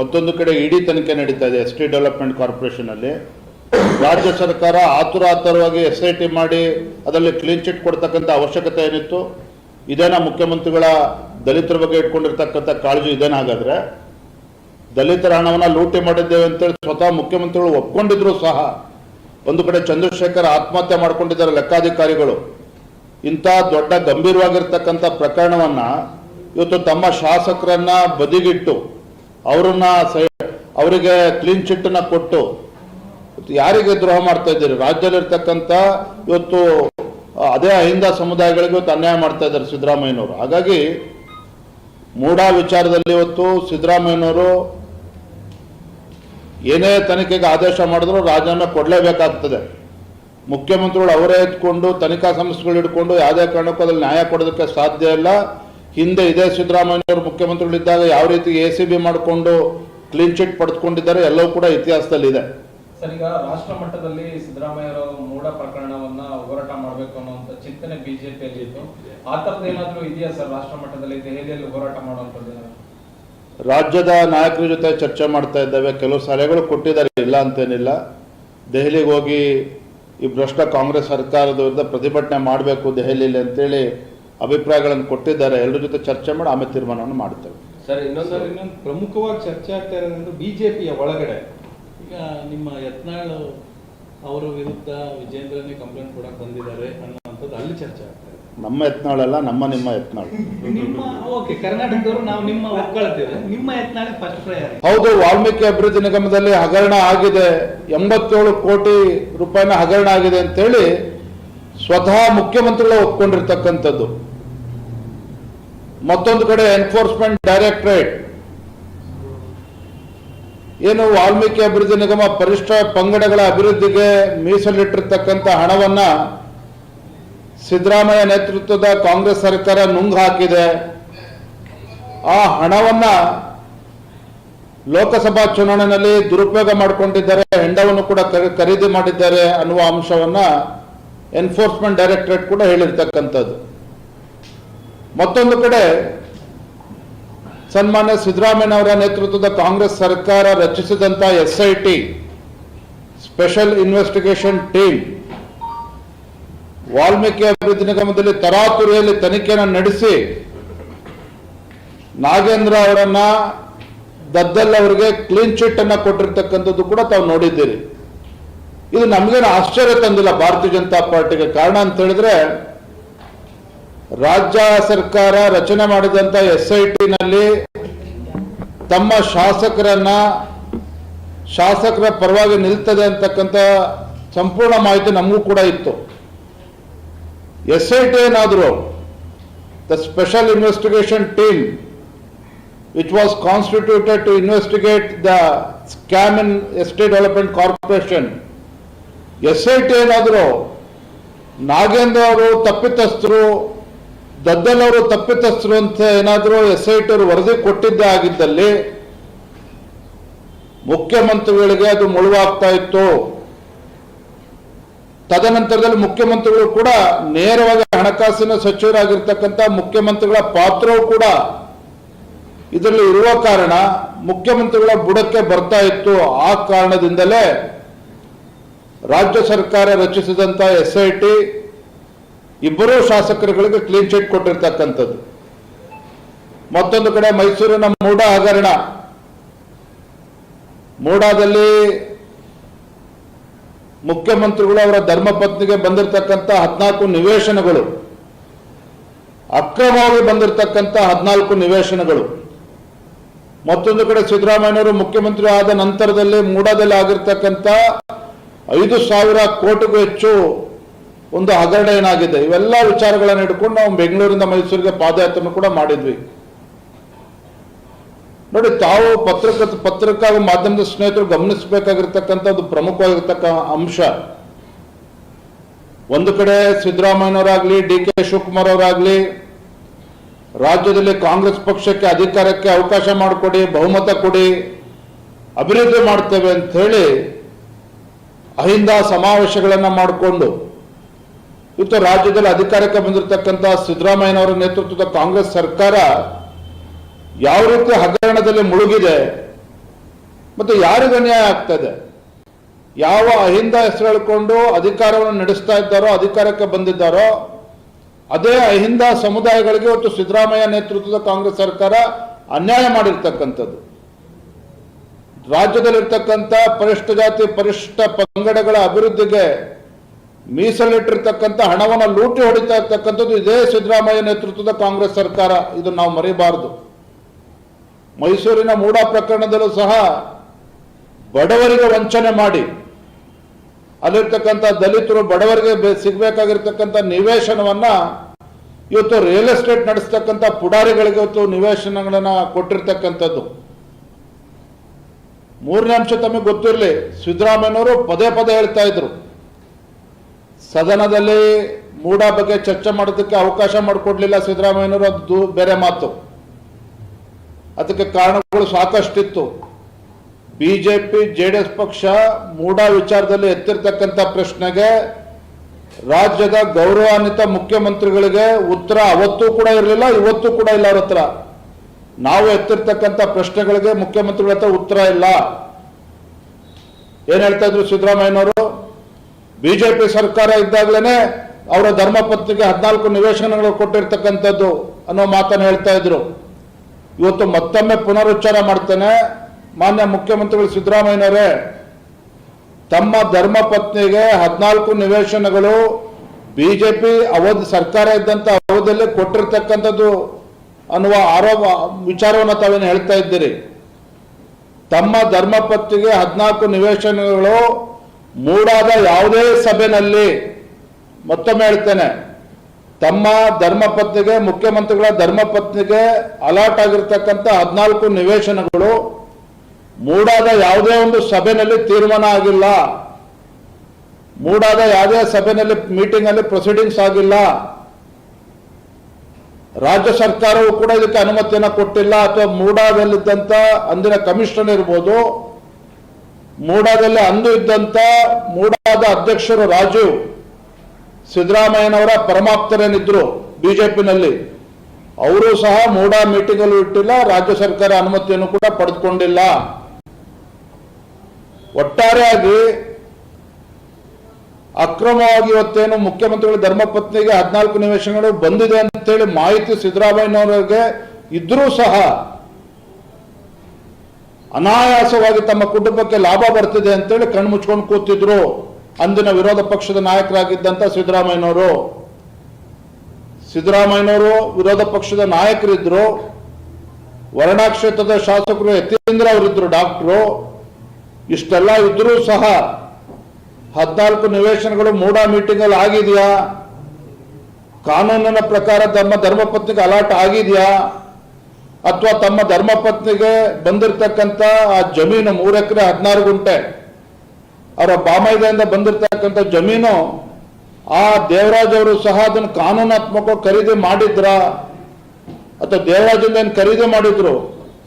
ಮತ್ತೊಂದು ಕಡೆ ಇಡಿ ತನಿಖೆ ನಡೀತಾ ಇದೆ ಎಸ್ ಟಿ ಡೆವಲಪ್ಮೆಂಟ್ ಕಾರ್ಪೊರೇಷನಲ್ಲಿ ರಾಜ್ಯ ಸರ್ಕಾರ ಆತುರ ಆತುರವಾಗಿ ಎಸ್ ಐ ಟಿ ಮಾಡಿ ಅದರಲ್ಲಿ ಕ್ಲೀನ್ ಚಿಟ್ ಕೊಡ್ತಕ್ಕಂಥ ಅವಶ್ಯಕತೆ ಏನಿತ್ತು? ಇದೇನಾ ಮುಖ್ಯಮಂತ್ರಿಗಳ ದಲಿತರ ಬಗ್ಗೆ ಇಟ್ಕೊಂಡಿರ್ತಕ್ಕಂಥ ಕಾಳಜಿ ಇದೇನ ಹಾಗಾದ್ರೆ? ದಲಿತರ ಹಣವನ್ನು ಲೂಟಿ ಮಾಡಿದ್ದೇವೆ ಅಂತೇಳಿ ಸ್ವತಃ ಮುಖ್ಯಮಂತ್ರಿಗಳು ಒಪ್ಕೊಂಡಿದ್ರು ಸಹ. ಒಂದು ಕಡೆ ಚಂದ್ರಶೇಖರ್ ಆತ್ಮಹತ್ಯೆ ಮಾಡ್ಕೊಂಡಿದ್ದಾರೆ ಲೆಕ್ಕಾಧಿಕಾರಿಗಳು. ಇಂಥ ದೊಡ್ಡ ಗಂಭೀರವಾಗಿರ್ತಕ್ಕಂಥ ಪ್ರಕರಣವನ್ನ ಇವತ್ತು ತಮ್ಮ ಶಾಸಕರನ್ನ ಬದಿಗಿಟ್ಟು, ಅವರನ್ನ ಅವರಿಗೆ ಕ್ಲೀನ್ ಚಿಟ್ಟನ್ನ ಕೊಟ್ಟು ಯಾರಿಗೆ ದ್ರೋಹ ಮಾಡ್ತಾ ಇದ್ದೀರಿ? ರಾಜ್ಯದಲ್ಲಿರ್ತಕ್ಕಂಥ ಇವತ್ತು ಅದೇ ಅಹಿಂದ ಸಮುದಾಯಗಳಿಗೆ ಇವತ್ತು ಅನ್ಯಾಯ ಮಾಡ್ತಾ ಇದ್ದಾರೆ ಸಿದ್ದರಾಮಯ್ಯನವರು. ಹಾಗಾಗಿ ಮೂಢ ವಿಚಾರದಲ್ಲಿ ಇವತ್ತು ಸಿದ್ದರಾಮಯ್ಯನವರು ಏನೇ ತನಿಖೆಗೆ ಆದೇಶ ಮಾಡಿದ್ರು ರಾಜೀನಾಮೆ ಕೊಡಲೇಬೇಕಾಗ್ತದೆ. ಮುಖ್ಯಮಂತ್ರಿಗಳು ಅವರೇ ಎತ್ಕೊಂಡು, ತನಿಖಾ ಸಂಸ್ಥೆಗಳು ಇಟ್ಕೊಂಡು ಯಾವುದೇ ಕಾರಣಕ್ಕೂ ಅದ್ರಲ್ಲಿ ನ್ಯಾಯ ಕೊಡೋದಕ್ಕೆ ಸಾಧ್ಯ ಇಲ್ಲ. ಹಿಂದೆ ಇದೇ ಸಿದ್ದರಾಮಯ್ಯನವರು ಮುಖ್ಯಮಂತ್ರಿಗಳಿದ್ದಾಗ ಯಾವ ರೀತಿ ಎ ಸಿ ಬಿ ಮಾಡಿಕೊಂಡು ಕ್ಲೀನ್ ಚಿಟ್ ಪಡೆದುಕೊಂಡಿದ್ದಾರೆ ಎಲ್ಲವೂ ಕೂಡ ಇತಿಹಾಸದಲ್ಲಿ ಇದೆ ಸರ್ ಈಗ ರಾಷ್ಟ್ರ ಮಟ್ಟದಲ್ಲಿ ಸಿದ್ದರಾಮಯ್ಯರ ಮೂಢ ಪ್ರಕರಣವನ್ನ ಹೋರಾಟ ಮಾಡಬೇಕು ಅನ್ನುವಂತ ಚಿಂತನೆ ಬಿಜೆಪಿಯಲ್ಲಿ ಇತ್ತು. ಆ ತರದ ಏನಾದ್ರೂ ಇದೆಯಾ ಸರ್ ರಾಷ್ಟ್ರ ಮಟ್ಟದಲ್ಲಿ ದೆಹಲಿಯಲ್ಲಿ ಹೋರಾಟ ಮಾಡುವಂತದ್ದು? ರಾಜ್ಯದ ನಾಯಕರ ಜೊತೆ ಚರ್ಚೆ ಮಾಡ್ತಾ ಇದ್ದೇವೆ. ಕೆಲವು ಸಲಹೆಗಳು ಕೊಟ್ಟಿದ್ದಾರೆ ಇಲ್ಲ ಅಂತೇನಿಲ್ಲ. ದೆಹಲಿಗೆ ಹೋಗಿ ಈ ಭ್ರಷ್ಟ ಕಾಂಗ್ರೆಸ್ ಸರ್ಕಾರದ ವಿರುದ್ಧ ಪ್ರತಿಭಟನೆ ಮಾಡಬೇಕು ದೆಹಲಿಯಲ್ಲಿ ಅಂತೇಳಿ ಅಭಿಪ್ರಾಯಗಳನ್ನು ಕೊಟ್ಟಿದ್ದಾರೆ. ಎಲ್ಲರ ಜೊತೆ ಚರ್ಚೆ ಮಾಡಿ ಆಮೇಲೆ ತೀರ್ಮಾನವನ್ನು ಮಾಡ್ತೇವೆ ಸರ್ ಇನ್ನೊಂದು ಸರ್ ಇನ್ನೊಂದು ಪ್ರಮುಖವಾಗಿ ಚರ್ಚೆ ಆಗ್ತಾ ಇರೋದ್ರಿಂದ ಬಿಜೆಪಿಯ ಒಳಗಡೆ. ಈಗ ನಿಮ್ಮ ಯತ್ನಾಳ್ ಅವರ ವಿರುದ್ಧ ವಿಜೇಂದ್ರನೇ ಕಂಪ್ಲೇಂಟ್ ಕೊಡಕ್ ಬಂದಿದ್ದಾರೆ ಅನ್ನೋಂಥದ್ದು ಅಲ್ಲಿ ಚರ್ಚೆ ಆಗ್ತಾ ಇದೆ. ನಮ್ಮ ಯತ್ನಾಳಲ್ಲ ನಮ್ಮ ನಿಮ್ಮ ಯತ್ನಾಳ್. ನಿಮ್ಮ ಓಕೆ ಕರ್ನಾಟಕದವರು ನಾವು ನಿಮ್ಮ ಒಪ್ಕೊಳ್ತೇವೆ. ನಿಮ್ಮ ಯತ್ನಾಳಿಗೆ ಫಸ್ಟ್ ಪ್ರಯಾರಿ ಹೌದು ವಾಲ್ಮೀಕಿ ಅಭಿವೃದ್ಧಿ ನಿಗಮದಲ್ಲಿ ಹಗರಣ ಆಗಿದೆ. ಎಂಬತ್ತೇಳು ಕೋಟಿ ರೂಪಾಯಿನ ಹಗರಣ ಆಗಿದೆ ಅಂತ ಹೇಳಿ ಸ್ವತಃ ಮುಖ್ಯಮಂತ್ರಿಗಳು ಒಪ್ಕೊಂಡಿರ್ತಕ್ಕಂಥದ್ದು. ಮತ್ತೊಂದು ಕಡೆ ಎನ್ಫೋರ್ಸ್ಮೆಂಟ್ ಡೈರೆಕ್ಟರೇಟ್ ಏನು ವಾಲ್ಮೀಕಿ ಅಭಿವೃದ್ಧಿ ನಿಗಮ ಪರಿಷ್ಠ ಪಂಗಡಗಳ ಅಭಿವೃದ್ಧಿಗೆ ಮೀಸಲಿಟ್ಟಿರ್ತಕ್ಕಂಥ ಹಣವನ್ನ ಸಿದ್ದರಾಮಯ್ಯ ನೇತೃತ್ವದ ಕಾಂಗ್ರೆಸ್ ಸರ್ಕಾರ ನುಂಗ್ ಹಾಕಿದೆ. ಆ ಹಣವನ್ನ ಲೋಕಸಭಾ ಚುನಾವಣೆಯಲ್ಲಿ ದುರುಪಯೋಗ ಮಾಡಿಕೊಂಡಿದ್ದಾರೆ, ಹೆಂಡವನ್ನು ಕೂಡ ಖರೀದಿ ಮಾಡಿದ್ದಾರೆ ಅನ್ನುವ ಅಂಶವನ್ನ ಎನ್ಫೋರ್ಸ್ಮೆಂಟ್ ಡೈರೆಕ್ಟರೇಟ್ ಕೂಡ ಹೇಳಿರ್ತಕ್ಕಂಥದ್ದು. ಮತ್ತೊಂದು ಕಡೆ ಸನ್ಮಾನ್ಯ ಸಿದ್ದರಾಮಯ್ಯನವರ ನೇತೃತ್ವದ ಕಾಂಗ್ರೆಸ್ ಸರ್ಕಾರ ರಚಿಸಿದಂತ S I T special investigation team Valmiki ಅಭಿವೃದ್ಧಿ ನಿಗಮದಲ್ಲಿ ತರಾತುರಿಯಲ್ಲಿ ತನಿಖೆಯನ್ನು ನಡೆಸಿ ನಾಗೇಂದ್ರ ಅವರನ್ನ ದದ್ದಲ್ ಅವರಿಗೆ ಕ್ಲೀನ್ ಚಿಟ್ ಅನ್ನ ಕೊಟ್ಟಿರ್ತಕ್ಕಂಥದ್ದು ಕೂಡ ತಾವು ನೋಡಿದ್ದೀರಿ. ಇದು ನಮಗೇನು ಆಶ್ಚರ್ಯ ತಂದಿಲ್ಲ ಭಾರತೀಯ ಜನತಾ ಪಾರ್ಟಿಗೆ. ಕಾರಣ ಅಂತ ಹೇಳಿದ್ರೆ ರಾಜ್ಯ ಸರ್ಕಾರ ರಚನೆ ಮಾಡಿದಂತ ಎಸ್ ಐ ಟಿನಲ್ಲಿ ತಮ್ಮ ಶಾಸಕರನ್ನ ಶಾಸಕರ ಪರವಾಗಿ ನಿಲ್ತದೆ ಅಂತಕ್ಕಂಥ ಸಂಪೂರ್ಣ ಮಾಹಿತಿ ನಮಗೂ ಕೂಡ ಇತ್ತು. ಎಸ್ ಐ ಟಿ ಏನಾದರೂ, the special investigation team which was constituted to investigate the scam in estate development corporation S I T ಏನಾದರೂ, ನಾಗೇಂದ್ರ ಅವರು ತಪ್ಪಿತಸ್ಥರು ದದ್ದಲ್ ಅವರು ತಪ್ಪಿತಸ್ಥರು ಅಂತ ಏನಾದರೂ ಎಸ್ ಐ ಟಿ ಅವರು ವರದಿ ಕೊಟ್ಟಿದ್ದೇ ಆಗಿದ್ದಲ್ಲಿ ಮುಖ್ಯಮಂತ್ರಿಗಳಿಗೆ ಅದು ಮುಳುವಾಗ್ತಾ ಇತ್ತು. ತದನಂತರದಲ್ಲಿ ಮುಖ್ಯಮಂತ್ರಿಗಳು ಕೂಡ ನೇರವಾಗಿ ಹಣಕಾಸಿನ ಸಚಿವರಾಗಿರ್ತಕ್ಕಂಥ ಮುಖ್ಯಮಂತ್ರಿಗಳ ಪಾತ್ರವೂ ಕೂಡ ಇದರಲ್ಲಿ ಇರುವ ಕಾರಣ ಮುಖ್ಯಮಂತ್ರಿಗಳ ಬುಡಕ್ಕೆ ಬರ್ತಾ ಇತ್ತು. ಆ ಕಾರಣದಿಂದಲೇ ರಾಜ್ಯ ಸರ್ಕಾರ ರಚಿಸಿದಂಥ ಎಸ್ ಐ ಟಿ ಇಬ್ಬರೂ ಶಾಸಕರುಗಳಿಗೆ ಕ್ಲೀನ್ ಚಿಟ್ ಕೊಟ್ಟಿರ್ತಕ್ಕಂಥದ್ದು. ಮತ್ತೊಂದು ಕಡೆ ಮೈಸೂರಿನ ಮೂಡ ಹಗರಣ. ಮೂಡಾದಲ್ಲಿ ಮುಖ್ಯಮಂತ್ರಿಗಳು ಅವರ ಧರ್ಮಪತ್ನಿಗೆ ಬಂದಿರತಕ್ಕಂಥ ಹದಿನಾಲ್ಕು ನಿವೇಶನಗಳು. ಅಕ್ರಮವಾಗಿ ಬಂದಿರತಕ್ಕಂಥ ಹದಿನಾಲ್ಕು ನಿವೇಶನಗಳು. ಮತ್ತೊಂದು ಕಡೆ ಸಿದ್ದರಾಮಯ್ಯನವರು ಮುಖ್ಯಮಂತ್ರಿ ಆದ ನಂತರದಲ್ಲಿ ಮೂಡಾದಲ್ಲಿ ಆಗಿರ್ತಕ್ಕಂಥ ಐದು ಸಾವಿರ ಕೋಟಿಗೂ ಹೆಚ್ಚು ಒಂದು ಹಗರಣ ಏನಾಗಿದೆ? ಇವೆಲ್ಲ ವಿಚಾರಗಳನ್ನು ಹಿಡ್ಕೊಂಡು ನಾವು ಬೆಂಗಳೂರಿಂದ ಮೈಸೂರಿಗೆ ಪಾದಯಾತ್ರೆ ಕೂಡ ಮಾಡಿದ್ವಿ. ನೋಡಿ, ತಾವು ಪತ್ರಕ ಪತ್ರಿಕಾ ಮಾಧ್ಯಮದ ಸ್ನೇಹಿತರು ಗಮನಿಸಬೇಕಾಗಿರ್ತಕ್ಕಂಥ ಒಂದು ಪ್ರಮುಖವಾಗಿರ್ತಕ್ಕ ಅಂಶ. ಒಂದು ಕಡೆ ಸಿದ್ದರಾಮಯ್ಯನವರಾಗ್ಲಿ, ಡಿ ಕೆ ಶಿವಕುಮಾರ್ ಅವರಾಗ್ಲಿ ರಾಜ್ಯದಲ್ಲಿ ಕಾಂಗ್ರೆಸ್ ಪಕ್ಷಕ್ಕೆ ಅಧಿಕಾರಕ್ಕೆ ಅವಕಾಶ ಮಾಡಿಕೊಡಿ, ಬಹುಮತ ಕೊಡಿ, ಅಭಿವೃದ್ಧಿ ಮಾಡ್ತೇವೆ ಅಂತ ಹೇಳಿ ಅಹಿಂದ ಸಮಾವೇಶಗಳನ್ನ ಮಾಡಿಕೊಂಡು ಇವತ್ತು ರಾಜ್ಯದಲ್ಲಿ ಅಧಿಕಾರಕ್ಕೆ ಬಂದಿರತಕ್ಕಂಥ ಸಿದ್ದರಾಮಯ್ಯನವರ ನೇತೃತ್ವದ ಕಾಂಗ್ರೆಸ್ ಸರ್ಕಾರ ಯಾವ ರೀತಿ ಹಗರಣದಲ್ಲಿ ಮುಳುಗಿದೆ, ಮತ್ತು ಯಾರಿಗೆ ಅನ್ಯಾಯ ಆಗ್ತದೆ ಯಾವ ಅಹಿಂದ ಹೆಸರು ಹೇಳ್ಕೊಂಡು ಅಧಿಕಾರವನ್ನು ನಡೆಸ್ತಾ ಇದ್ದಾರೋ, ಅಧಿಕಾರಕ್ಕೆ ಬಂದಿದ್ದಾರೋ, ಅದೇ ಅಹಿಂದ ಸಮುದಾಯಗಳಿಗೆ ಇವತ್ತು ಸಿದ್ದರಾಮಯ್ಯ ನೇತೃತ್ವದ ಕಾಂಗ್ರೆಸ್ ಸರ್ಕಾರ ಅನ್ಯಾಯ ಮಾಡಿರ್ತಕ್ಕಂಥದ್ದು. ರಾಜ್ಯದಲ್ಲಿರ್ತಕ್ಕಂಥ ಪರಿಷ್ಠ ಜಾತಿ, ಪರಿಷ್ಠ ಪಂಗಡಗಳ ಅಭಿವೃದ್ಧಿಗೆ ಮೀಸಲಿಟ್ಟಿರ್ತಕ್ಕಂಥ ಹಣವನ್ನು ಲೂಟಿ ಹೊಡಿತಾ ಇರ್ತಕ್ಕಂಥದ್ದು ಇದೇ ಸಿದ್ದರಾಮಯ್ಯ ನೇತೃತ್ವದ ಕಾಂಗ್ರೆಸ್ ಸರ್ಕಾರ. ಇದು ನಾವು ಮರೆಯಬಾರದು ಮೈಸೂರಿನ ಮೂಡ ಪ್ರಕರಣದಲ್ಲೂ ಸಹ ಬಡವರಿಗೆ ವಂಚನೆ ಮಾಡಿ ಅಲ್ಲಿರ್ತಕ್ಕಂಥ ದಲಿತರು ಬಡವರಿಗೆ ಸಿಗಬೇಕಾಗಿರ್ತಕ್ಕಂಥ ಸಿಗ್ಬೇಕಾಗಿರ್ತಕ್ಕಂಥ ನಿವೇಶನವನ್ನ ಇವತ್ತು ರಿಯಲ್ ಎಸ್ಟೇಟ್ ನಡೆಸ್ತಕ್ಕಂಥ ಪುಡಾರಿಗಳಿಗೆ ಇವತ್ತು ನಿವೇಶನಗಳನ್ನ ಕೊಟ್ಟಿರ್ತಕ್ಕಂಥದ್ದು. ಮೂರನೇ ಅಂಶ ತಮಗೆ ಗೊತ್ತಿರಲಿ, ಸಿದ್ದರಾಮಯ್ಯನವರು ಪದೇ ಪದೇ ಹೇಳ್ತಾ ಇದ್ರು. ಸದನದಲ್ಲಿ ಮೂಡ ಬಗ್ಗೆ ಚರ್ಚೆ ಮಾಡೋದಕ್ಕೆ ಅವಕಾಶ ಮಾಡಿಕೊಡ್ಲಿಲ್ಲ ಸಿದ್ದರಾಮಯ್ಯನವರು, ಅದು ಬೇರೆ ಮಾತು. ಅದಕ್ಕೆ ಕಾರಣಗಳು ಸಾಕಷ್ಟಿತ್ತು. ಬಿಜೆಪಿ ಎಸ್ ಪಕ್ಷ ಮೂಡ ವಿಚಾರದಲ್ಲಿ ಎತ್ತಿರ್ತಕ್ಕಂಥ ಪ್ರಶ್ನೆಗೆ ರಾಜ್ಯದ ಗೌರವಾನ್ವಿತ ಮುಖ್ಯಮಂತ್ರಿಗಳಿಗೆ ಉತ್ತರ ಅವತ್ತೂ ಕೂಡ ಇರಲಿಲ್ಲ, ಇವತ್ತು ಕೂಡ ಇಲ್ಲ ಅವ್ರ ಹತ್ರ. ನಾವು ಎತ್ತಿರ್ತಕ್ಕಂಥ ಪ್ರಶ್ನೆಗಳಿಗೆ ಮುಖ್ಯಮಂತ್ರಿಗಳ ಹತ್ರ ಉತ್ತರ ಇಲ್ಲ. ಏನ್ ಹೇಳ್ತಾ ಇದ್ರು ಸಿದ್ದರಾಮಯ್ಯನವರು? ಬಿಜೆಪಿ ಸರ್ಕಾರ ಇದ್ದಾಗಲೇ ಅವರ ಧರ್ಮಪತ್ನಿಗೆ ಹದಿನಾಲ್ಕು ನಿವೇಶನಗಳು ಕೊಟ್ಟಿರ್ತಕ್ಕಂಥದ್ದು ಅನ್ನೋ ಮಾತನ್ನು ಹೇಳ್ತಾ ಇದ್ರು. ಇವತ್ತು ಮತ್ತೊಮ್ಮೆ ಪುನರುಚ್ಚಾರ ಮಾಡ್ತೇನೆ. ಮಾನ್ಯ ಮುಖ್ಯಮಂತ್ರಿಗಳು ಸಿದ್ದರಾಮಯ್ಯನವರೇ, ತಮ್ಮ ಧರ್ಮಪತ್ನಿಗೆ ಹದಿನಾಲ್ಕು ನಿವೇಶನಗಳು ಬಿಜೆಪಿ ಅವಧಿ ಸರ್ಕಾರ ಇದ್ದಂತ ಅವಧಿಯಲ್ಲಿ ಕೊಟ್ಟಿರ್ತಕ್ಕಂಥದ್ದು ಅನ್ನುವ ಆರೋಪ, ವಿಚಾರವನ್ನು ತಾವೇನು ಹೇಳ್ತಾ ಇದ್ದೀರಿ? ತಮ್ಮ ಧರ್ಮಪತ್ನಿಗೆ ಹದಿನಾಲ್ಕು ನಿವೇಶನಗಳು ಮೂಡಾದ ಯಾವುದೇ ಸಭೆಯಲ್ಲಿ ಮತ್ತೊಮ್ಮೆ ಹೇಳ್ತೇನೆ, ತಮ್ಮ ಧರ್ಮಪತ್ನಿಗೆ, ಮುಖ್ಯಮಂತ್ರಿಗಳ ಧರ್ಮಪತ್ನಿಗೆ ಅಲರ್ಟ್ ಆಗಿರ್ತಕ್ಕಂಥ ಹದಿನಾಲ್ಕು ನಿವೇಶನಗಳು ಮೂಡಾದ ಯಾವುದೇ ಒಂದು ಸಭೆಯಲ್ಲಿ ತೀರ್ಮಾನ ಆಗಿಲ್ಲ, ಮೂಡಾದ ಯಾವುದೇ ಸಭೆಯಲ್ಲಿ ಮೀಟಿಂಗ್ ಅಲ್ಲಿ ಪ್ರೊಸೀಡಿಂಗ್ಸ್ ಆಗಿಲ್ಲ, ರಾಜ್ಯ ಸರ್ಕಾರವು ಕೂಡ ಇದಕ್ಕೆ ಅನುಮತಿಯನ್ನು ಕೊಟ್ಟಿಲ್ಲ ಅಥವಾ ಮೂಡಾದಲ್ಲಿದ್ದಂತ ಅಂದಿನ ಕಮಿಷನರ್ ಇರ್ಬೋದು ಮೂಡಾದಲ್ಲಿ ಅಂದು ಇದ್ದಂತ ಮೂಡಾದ ಅಧ್ಯಕ್ಷರು ರಾಜೀವ್ ಸಿದ್ದರಾಮಯ್ಯನವರ ಪರಮಾಪ್ತರೇನಿದ್ರು ಬಿಜೆಪಿನಲ್ಲಿ. ಅವರು ಸಹ ಮೂಡಾ ಅಲ್ಲೂ ಇಟ್ಟಿಲ್ಲ, ರಾಜ್ಯ ಸರ್ಕಾರ ಅನುಮತಿಯನ್ನು ಕೂಡ ಪಡೆದುಕೊಂಡಿಲ್ಲ. ಒಟ್ಟಾರೆಯಾಗಿ ಅಕ್ರಮವಾಗಿ ಇವತ್ತೇನು ಮುಖ್ಯಮಂತ್ರಿಗಳ ಧರ್ಮಪತ್ನಿಗೆ ಹದಿನಾಲ್ಕು ನಿವೇಶನಗಳು ಬಂದಿದೆ ಅಂತೇಳಿ ಮಾಹಿತಿ ಸಿದ್ದರಾಮಯ್ಯನವರಿಗೆ ಇದ್ರೂ ಸಹ ಅನಾಯಾಸವಾಗಿ ತಮ್ಮ ಕುಟುಂಬಕ್ಕೆ ಲಾಭ ಬರ್ತಿದೆ ಅಂತೇಳಿ ಕಣ್ಣು ಮುಚ್ಕೊಂಡು ಕೂತಿದ್ರು. ಅಂದಿನ ವಿರೋಧ ಪಕ್ಷದ ನಾಯಕರಾಗಿದ್ದಂತ ಸಿದ್ದರಾಮಯ್ಯನವರು. ಸಿದ್ದರಾಮಯ್ಯನವರು ವಿರೋಧ ಪಕ್ಷದ ನಾಯಕರಿದ್ರು. ವರ್ಣಾ ಕ್ಷೇತ್ರದ ಶಾಸಕರು ಯತೀಂದ್ರ ಅವರಿದ್ರು ಡಾಕ್ಟ್ರು. ಇಷ್ಟೆಲ್ಲ ಇದ್ರೂ ಸಹ ಹದಿನಾಲ್ಕು ನಿವೇಶನಗಳು ಮೂಡಾ ಮೀಟಿಂಗ್ ಅಲ್ಲಿ ಆಗಿದೆಯಾ? ಕಾನೂನಿನ ಪ್ರಕಾರ ತಮ್ಮ ಧರ್ಮಪತ್ನಿಗೆ ಅಲಾಟ್ ಆಗಿದೆಯಾ? ಅಥವಾ ತಮ್ಮ ಧರ್ಮಪತ್ನಿಗೆ ಬಂದಿರತಕ್ಕಂತ ಆ ಜಮೀನು ಮೂರು ಎಕರೆ ಹದಿನಾರು ಗುಂಟೆ, ಅವರ ಬಾಮೈದೆಯಿಂದ ಬಂದಿರತಕ್ಕಂಥ ಜಮೀನು, ಆ ದೇವರಾಜ್ ಅವರು ಸಹ ಅದನ್ನು ಕಾನೂನಾತ್ಮಕ ಖರೀದಿ ಮಾಡಿದ್ರ? ಅಥವಾ ದೇವರಾಜಿಂದ ಏನು ಖರೀದಿ ಮಾಡಿದ್ರು?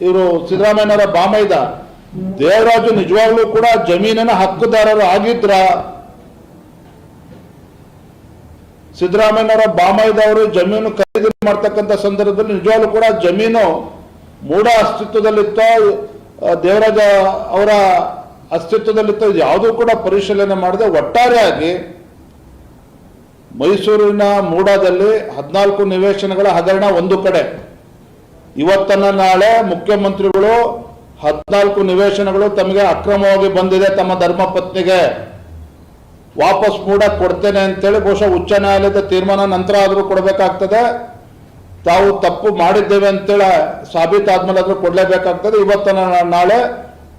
ಇವರು ಸಿದ್ದರಾಮಯ್ಯನವರ ಬಾಮೈದ. ದೇವರಾಜು ನಿಜವಾಗ್ಲೂ ಕೂಡ ಜಮೀನಿನ ಹಕ್ಕುದಾರರು ಆಗಿದ್ರ? ಸಿದ್ದರಾಮಯ್ಯನವರ ಬಾಮಯ್ಯದವರು ಜಮೀನು ಖರೀದಿ ಮಾಡ್ತಕ್ಕಂಥ ಸಂದರ್ಭದಲ್ಲಿ ನಿಜವಾಗ್ಲೂ ಕೂಡ ಜಮೀನು ಮೂಢ ಅಸ್ತಿತ್ವದಲ್ಲಿತ್ತ ದೇವರಾಜ ಅವರ ಅಸ್ತಿತ್ವದಲ್ಲಿತ್ತ ಯಾವುದೂ ಕೂಡ ಪರಿಶೀಲನೆ ಮಾಡದೆ ಒಟ್ಟಾರೆಯಾಗಿ ಮೈಸೂರಿನ ಮೂಡಾದಲ್ಲಿ ಹದಿನಾಲ್ಕು ನಿವೇಶನಗಳ ಹಗರಣ ಒಂದು ಕಡೆ. ಇವತ್ತನ್ನ ನಾಳೆ ಮುಖ್ಯಮಂತ್ರಿಗಳು ಹದಿನಾಲ್ಕು ನಿವೇಶನಗಳು ತಮಗೆ ಅಕ್ರಮವಾಗಿ ಬಂದಿದೆ ತಮ್ಮ ಧರ್ಮಪತ್ನಿಗೆ. ವಾಪಸ್ ಕೂಡ ಕೊಡ್ತೇನೆ ಅಂತೇಳಿ ಬಹುಶಃ ಉಚ್ಚ ನ್ಯಾಯಾಲಯದ ತೀರ್ಮಾನ ನಂತರ ಆದರೂ ಕೊಡಬೇಕಾಗ್ತದೆ. ತಾವು ತಪ್ಪು ಮಾಡಿದ್ದೇವೆ ಅಂತೇಳಿ ಸಾಬೀತಾದ್ಮೇಲೆ ಆದರೂ ಕೊಡಲೇಬೇಕಾಗ್ತದೆ. ಇವತ್ತನ ನಾಳೆ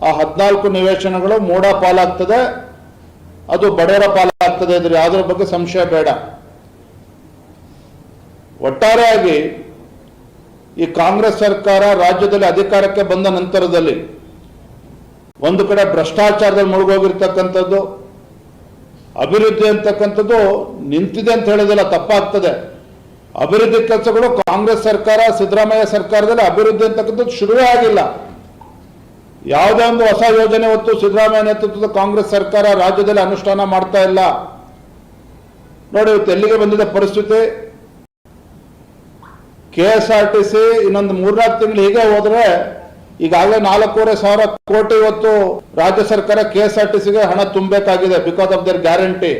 ಆ ಹದಿನಾಲ್ಕು ನಿವೇಶನಗಳು ಮೂಡ ಪಾಲಾಗ್ತದೆ. ಅದು ಬಡವರ ಪಾಲಾಗ್ತದೆ ಇದ್ರೆ. ಯಾವುದ್ರ ಬಗ್ಗೆ ಸಂಶಯ ಬೇಡ. ಒಟ್ಟಾರೆಯಾಗಿ ಈ ಕಾಂಗ್ರೆಸ್ ಸರ್ಕಾರ ರಾಜ್ಯದಲ್ಲಿ ಅಧಿಕಾರಕ್ಕೆ ಬಂದ ನಂತರದಲ್ಲಿ ಒಂದು ಕಡೆ ಭ್ರಷ್ಟಾಚಾರದಲ್ಲಿ ಮುಳುಗೋಗಿರ್ತಕ್ಕಂಥದ್ದು ಅಭಿವೃದ್ಧಿ ಅಂತಕ್ಕಂಥದ್ದು ನಿಂತಿದೆ ಅಂತ ಹೇಳೋದಿಲ್ಲ ತಪ್ಪಾಗ್ತದೆ. ಅಭಿವೃದ್ಧಿ ಕೆಲಸಗಳು ಕಾಂಗ್ರೆಸ್ ಸರ್ಕಾರ, ಸಿದ್ದರಾಮಯ್ಯ ಸರ್ಕಾರದಲ್ಲಿ ಅಭಿವೃದ್ಧಿ ಅಂತಕ್ಕಂಥದ್ದು ಶುರುವೇ ಆಗಿಲ್ಲ. ಯಾವುದೇ ಒಂದು ಹೊಸ ಯೋಜನೆ ಹೊತ್ತು ಸಿದ್ದರಾಮಯ್ಯ ನೇತೃತ್ವದ ಕಾಂಗ್ರೆಸ್ ಸರ್ಕಾರ ರಾಜ್ಯದಲ್ಲಿ ಅನುಷ್ಠಾನ ಮಾಡ್ತಾ ಇಲ್ಲ. ನೋಡಿ, ಇವತ್ತು ಎಲ್ಲಿಗೆ ಬಂದಿದೆ ಪರಿಸ್ಥಿತಿ? K S R T C ಇನ್ನೊಂದು ಮೂರ್ನಾಲ್ಕು ತಿಂಗಳು ಹೀಗೆ ಹೋದ್ರೆ ಈಗಾಗಲೇ ನಾಲ್ಕೂವರೆ ಸಾವಿರ ಕೋಟಿ ಇವತ್ತು ರಾಜ್ಯ ಸರ್ಕಾರ ಕೆ ಎಸ್ ಆರ್ ಟಿ ಸಿಗೆ ಹಣ ತುಂಬಬೇಕಾಗಿದೆ ಬಿಕಾಸ್ ಆಫ್ ದರ್ ಗ್ಯಾರಂಟಿ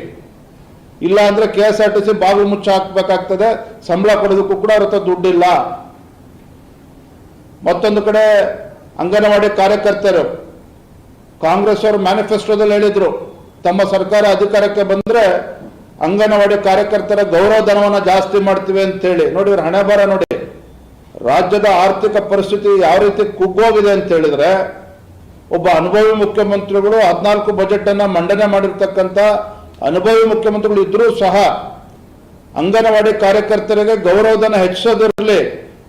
ಇಲ್ಲ ಅಂದ್ರೆ K S R T C ಬಾಗಿಲು ಮುಚ್ಚ ಹಾಕಬೇಕಾಗ್ತದೆ, ಸಂಬಳ ಕೊಡೋದಕ್ಕೂ ಕೂಡ ಅವ್ರ ಹತ್ರ ದುಡ್ಡಿಲ್ಲ. ಮತ್ತೊಂದು ಕಡೆ ಅಂಗನವಾಡಿ ಕಾರ್ಯಕರ್ತರು, ಕಾಂಗ್ರೆಸ್ ಅವರು ಮ್ಯಾನಿಫೆಸ್ಟೋದಲ್ಲಿ ಹೇಳಿದ್ರು, ತಮ್ಮ ಸರ್ಕಾರ ಅಧಿಕಾರಕ್ಕೆ ಬಂದ್ರೆ ಅಂಗನವಾಡಿ ಕಾರ್ಯಕರ್ತರ ಗೌರವ ಧನವನ್ನು ಜಾಸ್ತಿ ಮಾಡ್ತೀವಿ ಅಂತ ಹೇಳಿ ನೋಡಿ ಇವ್ರ ಹಣೆ ಬರ ನೋಡಿ. ರಾಜ್ಯದ ಆರ್ಥಿಕ ಪರಿಸ್ಥಿತಿ ಯಾವ ರೀತಿ ಕುಗ್ಗೋಗಿದೆ ಅಂತ ಹೇಳಿದ್ರೆ, ಒಬ್ಬ ಅನುಭವಿ ಮುಖ್ಯಮಂತ್ರಿಗಳು ಹದಿನಾಲ್ಕು ಬಜೆಟ್ ಅನ್ನ ಮಂಡನೆ ಮಾಡಿರ್ತಕ್ಕಂಥ ಅನುಭವಿ ಮುಖ್ಯಮಂತ್ರಿಗಳು ಇದ್ರೂ ಸಹ ಅಂಗನವಾಡಿ ಕಾರ್ಯಕರ್ತರಿಗೆ ಗೌರವಧನ ಹೆಚ್ಚಿಸೋದಿರಲಿ,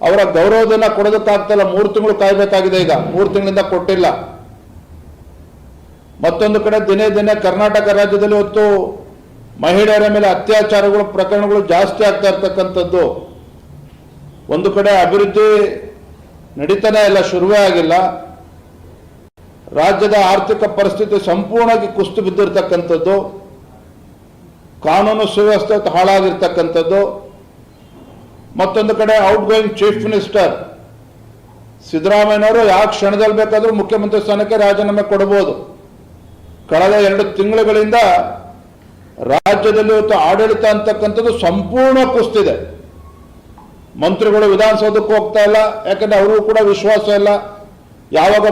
ಅವರ ಗೌರವಧನ ಕೊಡೋದಕ್ಕಾಗ್ತಲ್ಲ, ಮೂರು ತಿಂಗಳು ಕಾಯ್ಬೇಕಾಗಿದೆ ಈಗ, ಮೂರು ತಿಂಗಳಿಂದ ಕೊಟ್ಟಿಲ್ಲ. ಮತ್ತೊಂದು ಕಡೆ ದಿನೇ ದಿನೇ ಕರ್ನಾಟಕ ರಾಜ್ಯದಲ್ಲಿ ಹೊತ್ತು ಮಹಿಳೆಯರ ಮೇಲೆ ಅತ್ಯಾಚಾರಗಳು, ಪ್ರಕರಣಗಳು ಜಾಸ್ತಿ ಆಗ್ತಾ ಇರ್ತಕ್ಕಂಥದ್ದು. ಒಂದು ಕಡೆ ಅಭಿವೃದ್ಧಿ ನಡೀತಾನೆ ಇಲ್ಲ, ಶುರುವೇ ಆಗಿಲ್ಲ. ರಾಜ್ಯದ ಆರ್ಥಿಕ ಪರಿಸ್ಥಿತಿ ಸಂಪೂರ್ಣವಾಗಿ ಕುಸ್ತು ಬಿದ್ದಿರ್ತಕ್ಕಂಥದ್ದು, ಕಾನೂನು ಸುವ್ಯವಸ್ಥೆ ಹಾಳಾಗಿರ್ತಕ್ಕಂಥದ್ದು, ಮತ್ತೊಂದು ಕಡೆ ಔಟ್ ಗೋಯಿಂಗ್ ಚೀಫ್ ಮಿನಿಸ್ಟರ್ ಸಿದ್ದರಾಮಯ್ಯನವರು ಯಾವ ಕ್ಷಣದಲ್ಲಿ ಬೇಕಾದರೂ ಮುಖ್ಯಮಂತ್ರಿ ಸ್ಥಾನಕ್ಕೆ ರಾಜೀನಾಮೆ ಕೊಡಬಹುದು. ಕಳೆದ ಎರಡು ತಿಂಗಳುಗಳಿಂದ ರಾಜ್ಯದಲ್ಲಿ ಇವತ್ತು ಆಡಳಿತ ಅಂತಕ್ಕಂಥದ್ದು ಸಂಪೂರ್ಣ ಕುಸ್ತಿದೆ. ಮಂತ್ರಿಗಳು ವಿಧಾನಸೌಧಕ್ಕೆ ಹೋಗ್ತಾ ಇಲ್ಲ ಯಾಕಂದ್ರೆ ಅವ್ರಿಗೂ ಕೂಡ ವಿಶ್ವಾಸ ಇಲ್ಲ. ಯಾವಾಗ